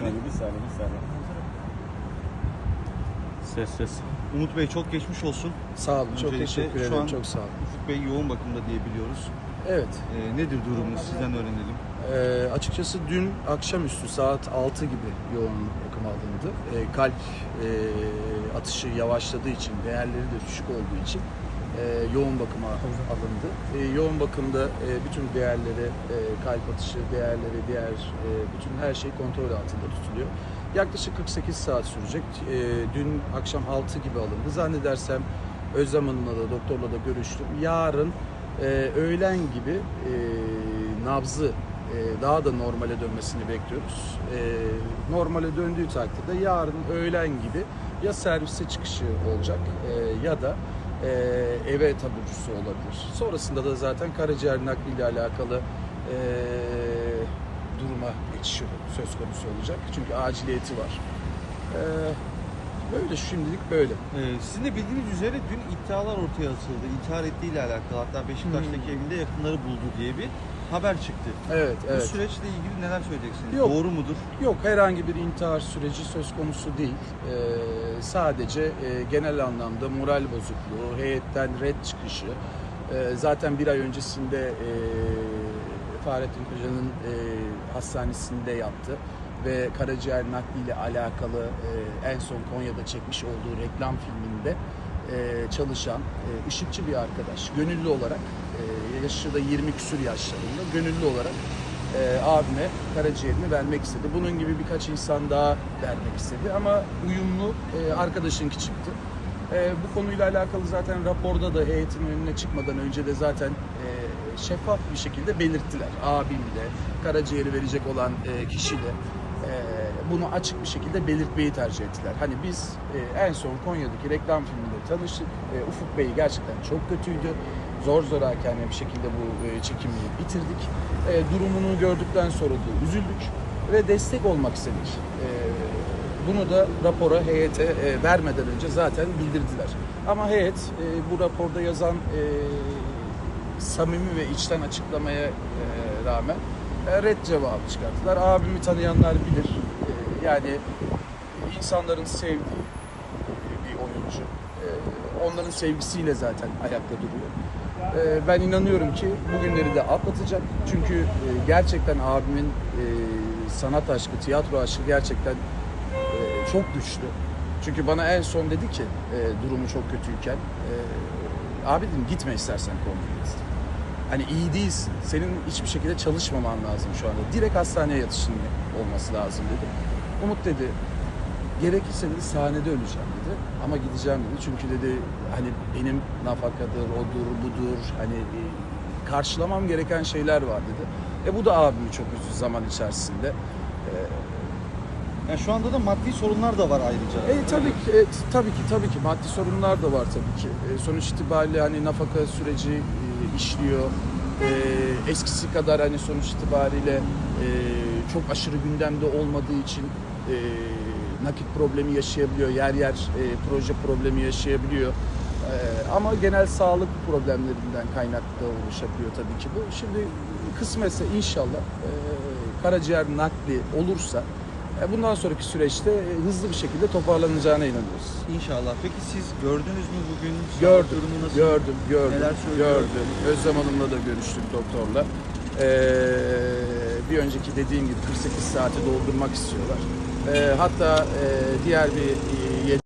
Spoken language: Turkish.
saniye, bir saniye, bir saniye. Ses ses. Umut Bey çok geçmiş olsun. Sağ olun. Çok Öncelikle teşekkür ederim. Çok sağ olun. Ufuk Bey yoğun bakımda diye biliyoruz. Evet. Ee, nedir durumu sizden öğrenelim. Ee, açıkçası dün akşamüstü saat 6 gibi yoğun bakım alındı. Ee, kalp e, atışı yavaşladığı için, değerleri de düşük olduğu için e, yoğun bakıma alındı. E, yoğun bakımda e, bütün değerleri, e, kalp atışı değerleri, diğer e, bütün her şey kontrol altında tutuluyor. Yaklaşık 48 saat sürecek. E, dün akşam 6 gibi alındı. Zannedersem Özlem Hanım'la da doktorla da görüştüm. Yarın e, öğlen gibi e, nabzı e, daha da normale dönmesini bekliyoruz. E, normale döndüğü takdirde yarın öğlen gibi ya servise çıkışı olacak e, ya da e, eve taburcusu olabilir. Sonrasında da zaten karaciğer nakliyle alakalı e, duruma geçişi söz konusu olacak. Çünkü aciliyeti var. E, böyle şimdilik böyle. Ee, sizin de bildiğiniz üzere dün iddialar ortaya atıldı. İntihar ettiği ile alakalı. Hatta Beşiktaş'taki evinde yakınları buldu diye bir haber çıktı. Evet, Bu evet. süreçle ilgili neler söyleyeceksiniz? Yok. Doğru mudur? Yok herhangi bir intihar süreci söz konusu değil. Ee, sadece e, genel anlamda moral bozukluğu, heyetten red çıkışı. Ee, zaten bir ay öncesinde e, Fahrettin Koca'nın e, hastanesinde yattı ve karaciğer nakliyle alakalı e, en son Konya'da çekmiş olduğu reklam filminde e, çalışan e, ışıkçı bir arkadaş. Gönüllü olarak, e, yaşı da 20 küsür yaşlarında gönüllü olarak e, abime karaciğerini vermek istedi. Bunun gibi birkaç insan daha vermek istedi ama uyumlu e, arkadaşınki çıktı. E, bu konuyla alakalı zaten raporda da heyetin önüne çıkmadan önce de zaten e, şeffaf bir şekilde belirttiler. Abim de, karaciğeri verecek olan e, kişi de e, bunu açık bir şekilde belirtmeyi tercih ettiler. Hani biz e, en son Konya'daki reklam filminde tanıştık. E, Ufuk Bey gerçekten çok kötüydü. Zor zoraki bir şekilde bu e, çekimi bitirdik. Durumunu gördükten sonra da üzüldük ve destek olmak istedik. Bunu da rapora, heyete vermeden önce zaten bildirdiler. Ama heyet bu raporda yazan samimi ve içten açıklamaya rağmen red cevabı çıkarttılar. Abimi tanıyanlar bilir. E, yani insanların sevdiği e, bir oyuncu. E, onların sevgisiyle zaten ayakta duruyor. E, ben inanıyorum ki bugünleri de atlatacak. Çünkü e, gerçekten abimin e, sanat aşkı, tiyatro aşkı gerçekten e, çok güçlü. Çünkü bana en son dedi ki e, durumu çok kötüyken e, abi dedim gitme istersen Konya'ya dedim. Hani iyi değilsin. Senin hiçbir şekilde çalışmaman lazım şu anda. Direkt hastaneye yatışın olması lazım dedi. Umut dedi gerekirse dedi sahnede öleceğim dedi. Ama gideceğim dedi. Çünkü dedi hani benim nafakadır, odur, budur. Hani e, karşılamam gereken şeyler var dedi. E bu da abimi çok üzdü zaman içerisinde. E, Yani şu anda da maddi sorunlar da var ayrıca. E, tabii ki, e, tabii ki, tabii ki maddi sorunlar da var tabii ki. E, sonuç itibariyle hani nafaka süreci e, işliyor. E, eskisi kadar hani sonuç itibariyle e, çok aşırı gündemde olmadığı için e, nakit problemi yaşayabiliyor. Yer yer e, proje problemi yaşayabiliyor. E, ama genel sağlık problemlerinden kaynaklı oluşabiliyor tabii ki bu. Şimdi kısmetse inşallah e, karaciğer nakli olursa e, Bundan sonraki süreçte e, hızlı bir şekilde toparlanacağına inanıyoruz. İnşallah. Peki siz gördünüz mü bugün? Gördüm, durumu nasıl? gördüm, gördüm. Neler? Gördüm. Özlem Hanım'la da görüştük doktorla. Ee, bir önceki dediğim gibi 48 saati doldurmak istiyorlar. Ee, hatta e, diğer bir e,